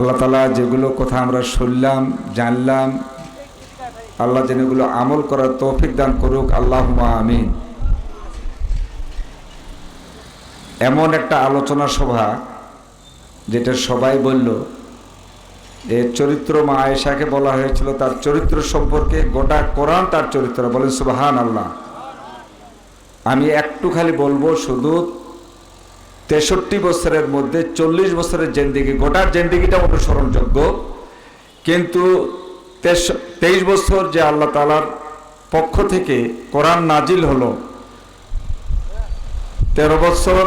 আল্লাহ তালা যেগুলো কথা আমরা শুনলাম, জানলাম, আল্লাহ যেন এগুলো আমল করার তৌফিক দান করুক আল্লাহ আমিন। এমন একটা আলোচনা সভা যেটা সবাই বলল, যে চরিত্র মা আয়েশাকে বলা হয়েছিল, তার চরিত্র সম্পর্কে গোটা কোরআন তার চরিত্র, বলেন সুবাহান আল্লাহ আমি একটু খালি বলব, শুধু তেষট্টি বছরের মধ্যে চল্লিশ বছরের জেন্দিগি, গোটার জেন্দিগিটা অনুসরণযোগ্য। কিন্তু তেইশ বছর যে আল্লাহ তালার পক্ষ থেকে কোরআন নাজিল হলো, তেরো বছর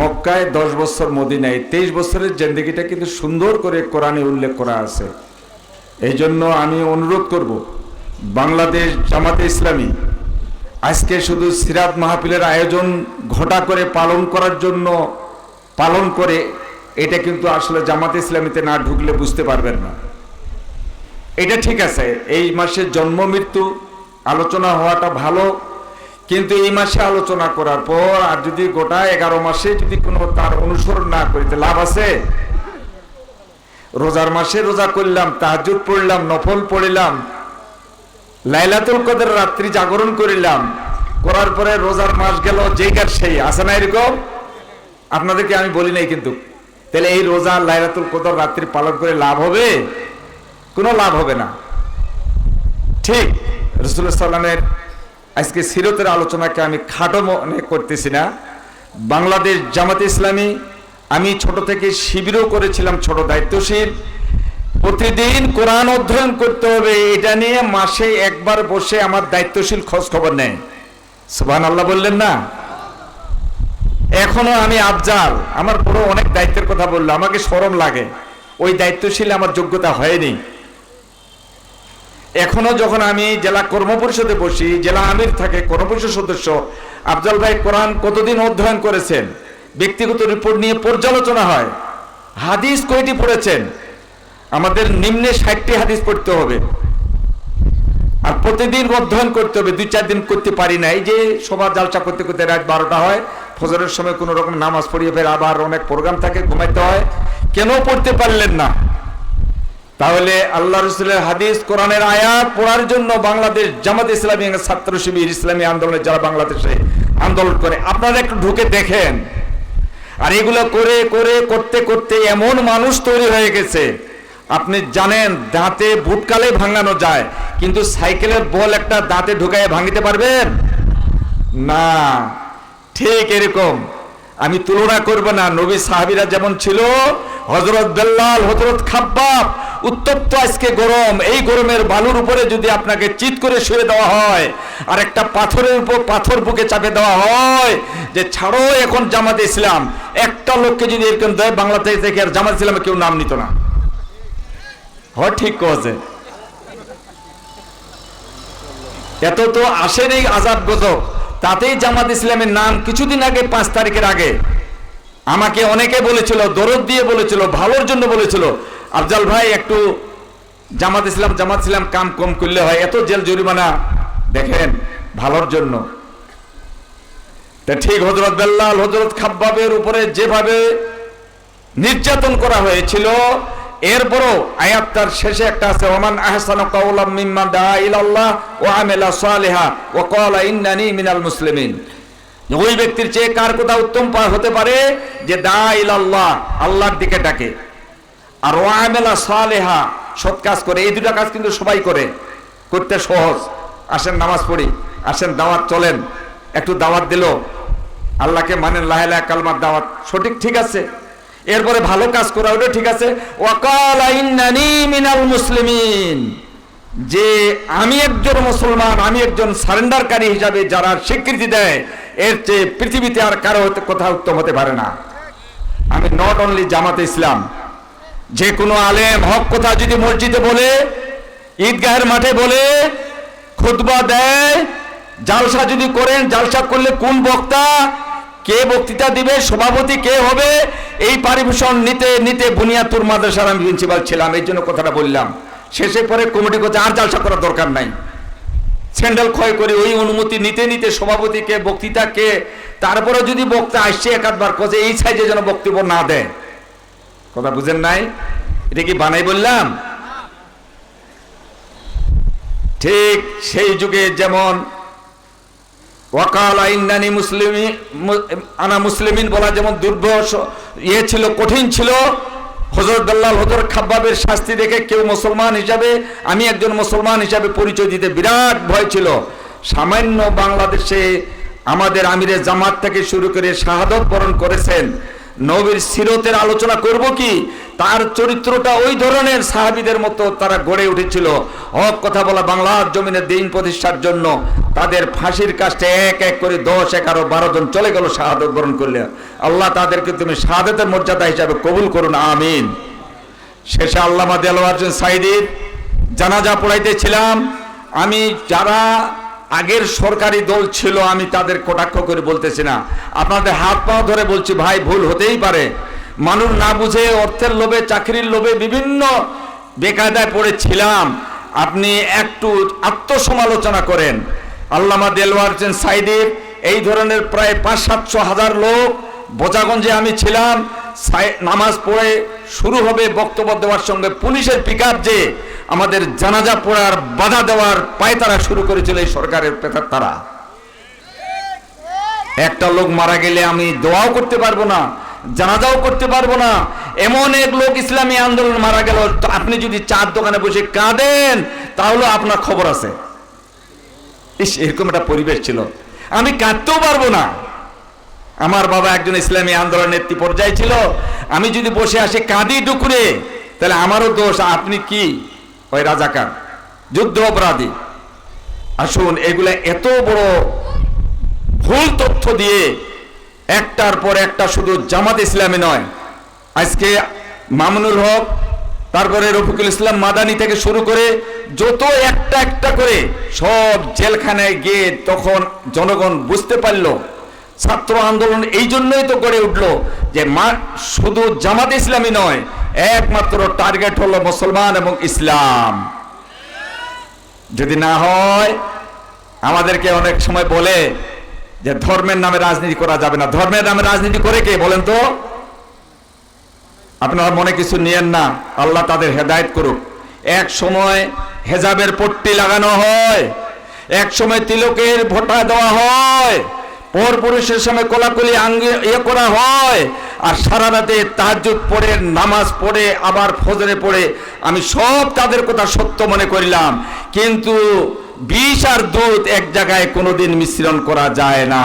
মক্কায়, দশ বছর মদিনায়, তেইশ বছরের জেন্দিগিটা কিন্তু সুন্দর করে কোরআনে উল্লেখ করা আছে। এই জন্য আমি অনুরোধ করব, বাংলাদেশ জামাতে ইসলামী আজকে শুধু সিরাত মাহফিলের আয়োজন ঘটা করে পালন করার জন্য পালন করে, এটা কিন্তু আসলে জামাতে ইসলামীতে না ঢুকলে বুঝতে পারবেন না। এটা ঠিক আছে, এই মাসে জন্ম মৃত্যু, আলোচনা হওয়াটা ভালো, কিন্তু এই মাসে আলোচনা করার পর আর যদি গোটা এগারো মাসে যদি কোনো তার অনুসরণ না করিতে লাভ আছে? রোজার মাসে রোজা করলাম তাহাজুদ পড়লাম, নফল পড়িলাম লাইলাতুল কদের রাত্রি জাগরণ করিলাম। করার পরে রোজার মাস গেল, যেই কার সেই। আছে না এরকম? আপনাদেরকে আমি বলি নাই কিন্তু। তাহলে এই রোজা লাইলাতুল কদর রাত্রি পালন করে লাভ হবে? কোনো লাভ হবে না। ঠিক রসুল্লাহ সাল্লামের আজকে সিরতের আলোচনাকে আমি খাটো মনে করতেছি না। বাংলাদেশ জামাতে ইসলামী, আমি ছোট থেকে শিবিরও করেছিলাম ছোট দায়িত্বশীল। প্রতিদিন কোরআন অধ্যয়ন করতে হবে, এটা নিয়ে মাসে একবার বসে আমার দায়িত্বশীল খোঁজ খবর নেয়। সুবান আল্লাহ বললেন না? এখনও আমি আফজাল, আমার বড় অনেক দায়িত্বের কথা বলল, আমাকে সরম লাগে, ওই দায়িত্বশীল আমার যোগ্যতা হয়নি। এখনও যখন আমি জেলা কর্ম পরিষদে বসি, জেলা আমির থাকে, কর্মপরিষদ সদস্য, আফজাল ভাই কোরআন কতদিন অধ্যয়ন করেছেন, ব্যক্তিগত রিপোর্ট নিয়ে পর্যালোচনা হয়, হাদিস কয়টি পড়েছেন আমাদের নিম্নে ষাটটি হাদিস পড়তে হবে। আর প্রতিদিন অধ্যয়ন করতে হবে। দুই, চার দিন করতে পারি না এই যে সবার জালসা করতে করতে রাত বারোটা হয়, ফজরের সময় কোনো রকম নামাজ পড়িয়ে ফের আবার অনেক প্রোগ্রাম থাকে, ঘুমাইতে হয়। কেন পড়তে পারলেন না? তাহলে আল্লাহ রসুলের হাদিস, কোরআনের আয়াত পড়ার জন্য বাংলাদেশ জামাত ইসলামী ছাত্র শিবির ইসলামী আন্দোলনের যারা বাংলাদেশে আন্দোলন করে, আপনারা একটু ঢুকে দেখেন। আর এগুলো করে করে, করতে করতে এমন মানুষ তৈরি হয়ে গেছে। আপনি জানেন, দাঁতে ভুটকালে ভাঙানো যায়, কিন্তু সাইকেলের বল একটা দাঁতে ঢুকায় ভাঙিতে পারবেন? না, ঠিক এরকম। আমি তুলনা করব না, নবী সাহাবিরা যেমন ছিল হজরত বেল্লাল হজরত খাব্বাব, উত্তপ্ত আজকে গরম, এই গরমের বালুর উপরে যদি আপনাকে চিত করে শুয়ে দেওয়া হয়, আর একটা পাথরের উপর, পাথর বুকে চাপে দেওয়া হয়, যে ছাড়ো এখন জামাতে ইসলাম, একটা লোককে যদি এরকম দেয় বাংলাদেশ থেকে আর জামাত ইসলামে কেউ নাম নিত না। হ ঠিক কছে এত তো আসেন এই আজাদ গজব। তাতেই জামাত ইসলামের নাম কিছুদিন আগে, পাঁচ তারিখের আগে। আমাকে অনেকে বলেছিল, দরদ দিয়ে বলেছিল, ভালোর জন্য বলেছিল, আফজাল ভাই, একটু জামাত ইসলাম জামাত ইসলাম কাম কম করলে হয়, এত জেল জরিমানা, দেখেন, ভালোর জন্য। তা ঠিক হজরত বেল্লাল হজরত খাব্বাবের উপরে যেভাবে নির্যাতন করা হয়েছিল এরপরও আয়াত তার শেষে একটা আছে, ওমান আহসানু কাওলাম মিম্মান দা ইলাল্লাহ ওয়া আমিলা সালিহা ওয়া ক্বালা ইন্নানি মিনাল মুসলিমিন। ওই ব্যক্তির চেয়ে কার কথা উত্তম হতে পারে? যে দা ইলাল্লাহ, আল্লাহর দিকে ডাকে। আর ওয়া আমিলা সালিহা, সৎ কাজ করে। এই দুটা কাজ কিন্তু সবাই করে। করতে সহজ। আসেন নামাজ পড়ি, আসেন দাওয়াত চলেন। একটু দাওয়াত দিল। আল্লাহকে মানেন লাহে কালমার দাওয়াত। সঠিক ঠিক আছে। এরপরে ভালো কাজ করা হলো, ঠিক আছে? মিনাল মুসলিমিন। যে আমি একজন মুসলমান, আমি একজন সারেন্ডারকারী হিসাবে যারা স্বীকৃতি দেয়, এর চেয়ে পৃথিবীতে আর কারও কথা উত্তম হতে পারে না। আমি নট অনলি জামাতে ইসলাম, যে কোনো আলেম হক কথা যদি মসজিদে বলে, ঈদগাহের মাঠে বলে, খুতবা দেয়, জালসা যদি করেন, জালসা করলে কোন বক্তা কে বক্তৃতা দিবে, সভাপতি কে হবে, এই পারিভূষণ নিতে নিতে বুনিয়াতুর মাদ্রাসার আমি প্রিন্সিপাল ছিলাম, এই জন্য কথাটা বললাম। শেষে পরে কমিটি করতে আর জালসা করার দরকার নাই। স্যান্ডেল ক্ষয় করে ওই অনুমতি নিতে নিতে সভাপতি কে, বক্তৃতা কে, তারপরে যদি বক্তা আসছে একাধবার কজে এই সাইজে যেন বক্তব্য না দেয়। কথা বুঝেন নাই? এটা কি বানাই বললাম? ঠিক সেই যুগে যেমন ওয়াকাল আনা মুসলিমিন যেমন ইয়ে ছিল, কঠিন ছিল। হজরত দাল্লাল শাস্তি দেখে কেউ মুসলমান হিসাবে, আমি একজন মুসলমান হিসাবে পরিচয় দিতে বিরাট ভয় ছিল। সামান্য বাংলাদেশে আমাদের আমিরের জামাত থেকে শুরু করে শাহাদত বরণ করেছেন। নবীর সিরতের আলোচনা করব কি? তার চরিত্রটা ওই ধরনের সাহাবিদের মতো তারা গড়ে উঠেছিল। হক কথা বলা বাংলার জমিনে দিন প্রতিষ্ঠার জন্য তাদের ফাঁসির কাজটা এক এক করে দশ, এগারো, বারো জন চলে গেল, শাহাদত বরণ করলে। আল্লাহ তাদেরকে তুমি শাহাদতের মর্যাদা হিসাবে কবুল করুন, আমিন। শেষে আল্লামা দেলোয়ার সাইদির জানাজা পড়াইতেছিলাম। আমি যারা আগের সরকারি দল ছিল, আমি তাদের কটাক্ষ করে বলতেছি না। আপনাদের হাত পা ধরে বলছি, ভাই, ভুল হতেই পারে। মানুষ না বুঝে অর্থের লোভে, চাকরির লোভে বিভিন্ন বেকায়দায় পড়েছিলাম। আপনি একটু আত্মসমালোচনা করেন। আল্লামা দেলওয়ার সাইদির এই ধরনের প্রায় পাঁচ সাতশো হাজার লোক বোজাগঞ্জে আমি ছিলাম। নামাজ পড়ে শুরু হবে বক্তব্য দেওয়ার সঙ্গে পুলিশের পিক যে আমাদের জানাজা পড়ার বাধা দেওয়ার পায়তারা শুরু করেছিল এই সরকারের পেতার তারা। একটা লোক মারা গেলে আমি দোয়াও করতে পারব না, জানাজাও করতে পারব না। এমন এক লোক ইসলামী আন্দোলন মারা গেল আপনি যদি চার দোকানে বসে কাঁদেন, তাহলে আপনার খবর আছে। এরকম একটা পরিবেশ ছিল। আমি কাঁদতেও পারব না। আমার বাবা একজন ইসলামী আন্দোলনের নেত্রী পর্যায়ে ছিল। আমি যদি বসে আসি কাঁদি ডুকুরে তাহলে আমারও দোষ, আপনি কি? ওই রাজাকার, যুদ্ধ অপরাধী। আসুন, এগুলা এত বড় ভুল তথ্য দিয়ে একটার পর একটা শুধু জামাত ইসলামী নয়। আজকে মামুনুল হক, তারপরে রফিকুল ইসলাম মাদানি থেকে শুরু করে যত একটা একটা করে সব জেলখানায় গিয়ে তখন জনগণ বুঝতে পারল ছাত্র আন্দোলন এই জন্যই তো গড়ে উঠল যে মা শুধু জামাত ইসলামী নয়, একমাত্র টার্গেট হলো মুসলমান এবং ইসলাম। যদি না হয়, আমাদেরকে অনেক সময় বলে যে ধর্মের নামে রাজনীতি করা যাবে না। ধর্মের নামে রাজনীতি করে কে, বলেন তো? আপনারা মনে কিছু নিয়েন না, আল্লাহ তাদের হেদায়েত করুক। এক সময় হেজাবের পট্টি লাগানো হয়, এক সময় তিলকের ভোটা দেওয়া হয় পর পুরুষের সময় কোলাকুলি আঙ্গে ইয়ে করা হয়। আর সারা রাতে তাহাজ্জুদ পড়ে, নামাজ পড়ে, আবার ফজরে পড়ে। আমি সব তাদের কথা সত্য মনে করিলাম। কিন্তু বিষ আর দুধ এক জায়গায় কোনোদিন মিশ্রণ করা যায় না।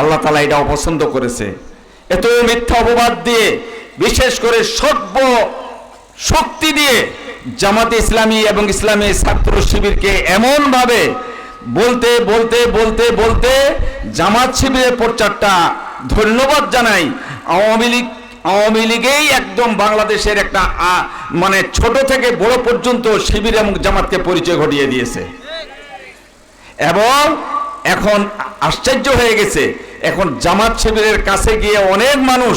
আল্লাহ তালা এটা অপছন্দ করেছে। এত মিথ্যা অপবাদ দিয়ে, বিশেষ করে সর্ব শক্তি দিয়ে জামাতে ইসলামী এবং ইসলামী ছাত্র শিবিরকে এমন ভাবে বলতে বলতে বলতে বলতে জামাত শিবিরের প্রচারটা ধন্যবাদ জানাই। আওয়ামী লীগ, আওয়ামী লীগেই একদম বাংলাদেশের একটা মানে ছোট থেকে বড় পর্যন্ত শিবির এবং জামাতকে পরিচয় ঘটিয়ে দিয়েছে। এবং এখন আশ্চর্য হয়ে গেছে, এখন জামাত শিবিরের কাছে গিয়ে অনেক মানুষ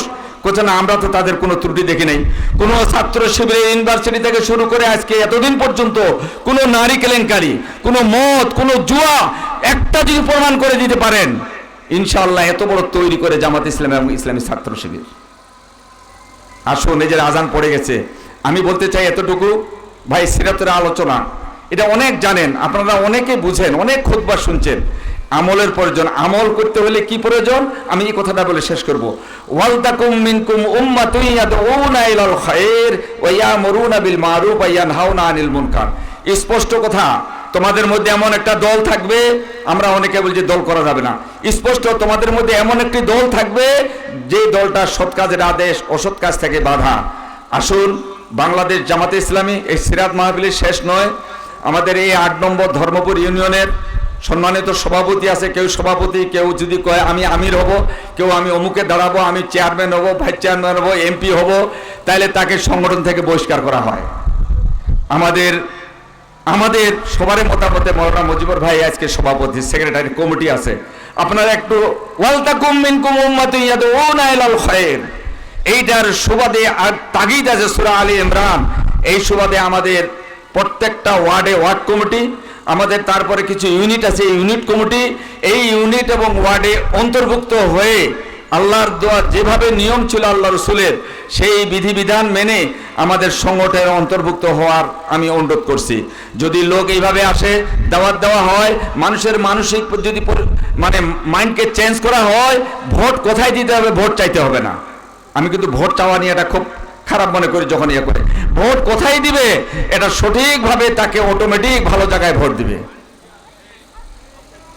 না, আমরা তো তাদের কোনো ত্রুটি দেখি নাই। কোনো ছাত্র শিবিরের ইউনিভার্সিটি থেকে শুরু করে আজকে এতদিন পর্যন্ত কোনো নারী কেলেঙ্কারি, কোনো মদ, কোনো জুয়া একটা যদি প্রমাণ করে দিতে পারেন, ইনশাআল্লাহ এত বড় তৈরি করে জামাত ইসলাম এবং ইসলামী ছাত্র শিবির। আসো, নিজের আজান পড়ে গেছে। আমি বলতে চাই এতটুকু, ভাই, সিরাতের আলোচনা। এটা অনেক জানেন, আপনারা অনেকে বুঝেন, অনেক খুতবা শুনছেন। আমলের প্রয়োজন। আমল করতে হলে কি প্রয়োজন? আমি এই কথাটা বলে শেষ করব। ওয়ালতাকুম মিনকুম উম্মাতুন ইয়াদউনা ইলাল খায়র ওয়া ইয়ামুরুনা বিল মারুফ ওয়া ইয়ানহাউনা আনিল মুনকার। স্পষ্ট কথা, তোমাদের মধ্যে এমন একটা দল থাকবে, আমরা অনেকে বলছি দল করা যাবে না। স্পষ্ট, তোমাদের মধ্যে এমন একটি দল থাকবে, যে দলটা সৎ কাজের আদেশ, অসৎ কাজ থেকে বাধা। আসুন, বাংলাদেশ জামাতে ইসলামী এই সিরাত মাহফিলের শেষ নয়। আমাদের এই আট নম্বর ধর্মপুর ইউনিয়নের সম্মানিত সভাপতি আছে, কেউ সভাপতি, কেউ যদি কয় আমি আমির হব, কেউ আমি অমুকে দাঁড়াবো, আমি চেয়ারম্যান হব, ভাইস চেয়ারম্যান হব, এমপি হব তাহলে তাকে সংগঠন থেকে বহিষ্কার করা হয়। আমাদের আমাদের সবার মতামতে মৌলানা মুজিবুর ভাই আজকে সভাপতি, সেক্রেটারি কমিটি আছে। আপনারা একটু ইয়াদউনা ইলাল খায়র এইটার সুবাদে আর তাগিদ আছে সূরা আলী ইমরান। এই সুবাদে আমাদের প্রত্যেকটা ওয়ার্ডে, ওয়ার্ড কমিটি আমাদের তারপরে কিছু ইউনিট আছে ইউনিট কমিটি, এই ইউনিট এবং ওয়ার্ডে অন্তর্ভুক্ত হয়ে আল্লাহর দোয়া যেভাবে নিয়ম ছিল আল্লাহ রসুলের, সেই বিধিবিধান মেনে আমাদের সংগঠনের অন্তর্ভুক্ত হওয়ার আমি অনুরোধ করছি। যদি লোক এইভাবে আসে, দাওয়াত দেওয়া হয়, মানুষের মানসিক যদি মানে মাইন্ডকে চেঞ্জ করা হয়, ভোট কোথায় দিতে হবে, ভোট চাইতে হবে না। আমি কিন্তু ভোট চাওয়া নিয়ে এটা খুব খারাপ মনে করি, যখন ইয়ে করে। ভোট কোথায় দিবে? এটা সঠিকভাবে তাকে অটোমেটিক ভালো জায়গায় ভোট দিবে।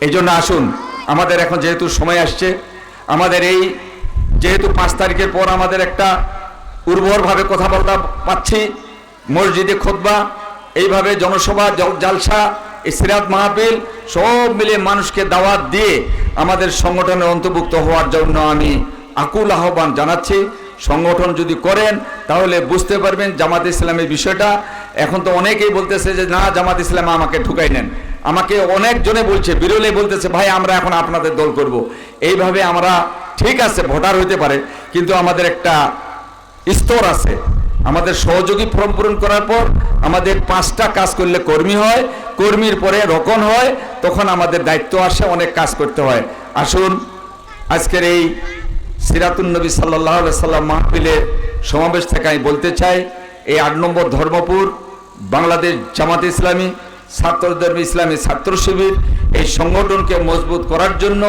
এই জন্য আসুন, আমাদের এখন যেহেতু সময় আসছে, আমাদের এই যেহেতু পাঁচ তারিখের পর আমাদের একটা উর্বরভাবে কথাবার্তা পাচ্ছি, মসজিদে খোদবা এইভাবে জনসভা জালসা, এই সিরাত মাহফিল, সব মিলে মানুষকে দাওয়াত দিয়ে আমাদের সংগঠনের অন্তর্ভুক্ত হওয়ার জন্য আমি আকুল আহ্বান জানাচ্ছি। সংগঠন যদি করেন, তাহলে বুঝতে পারবেন জামাত ইসলামের বিষয়টা। এখন তো অনেকেই বলতেছে যে, না, জামাত ইসলাম আমাকে ঢুকাই নেন। আমাকে অনেক জনে বলছে, বিরলে বলতেছে, ভাই, আমরা এখন আপনাদের দল করব। এইভাবে আমরা, ঠিক আছে, ভোটার হইতে পারে, কিন্তু আমাদের একটা স্তর আছে। আমাদের সহযোগী ফর্ম পূরণ করার পর আমাদের পাঁচটা কাজ করলে কর্মী হয়, কর্মীর পরে রকন হয়, তখন আমাদের দায়িত্ব আসে, অনেক কাজ করতে হয়। আসুন, আজকের এই সিরাতুন নবী সাল্লাহ সাল্লাম মাহফিলের সমাবেশ থেকে আমি বলতে চাই, এই আট নম্বর ধর্মপুর, বাংলাদেশ জামাত ইসলামী, ছাত্রধর্ম ইসলামী ছাত্র শিবির, এই সংগঠনকে মজবুত করার জন্য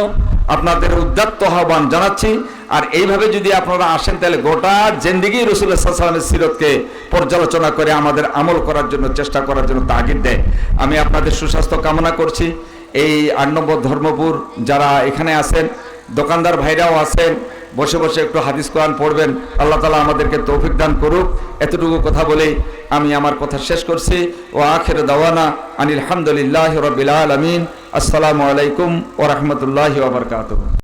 আপনাদের উদ্যাত্ত আহ্বান জানাচ্ছি। আর এইভাবে যদি আপনারা আসেন, তাহলে গোটা জেন্দিগি রসুল্লাহ সিরতকে পর্যালোচনা করে আমাদের আমল করার জন্য, চেষ্টা করার জন্য তাগিদ দেয়। আমি আপনাদের সুস্বাস্থ্য কামনা করছি। এই আট নম্বর ধর্মপুর যারা এখানে আছেন, দোকানদার ভাইরাও আছেন বসে বসে একটু হাদিস কোরআন পড়বেন। আল্লাহ তালা আমাদেরকে তৌফিক দান করুক। এতটুকু কথা বলে আমি আমার কথা শেষ করছি। ও আখের দাওয়ানা আনিল হামদুলিল্লাহ রবিল আলমিন। আসসালামু আলাইকুম ও রহমতুল্লাহ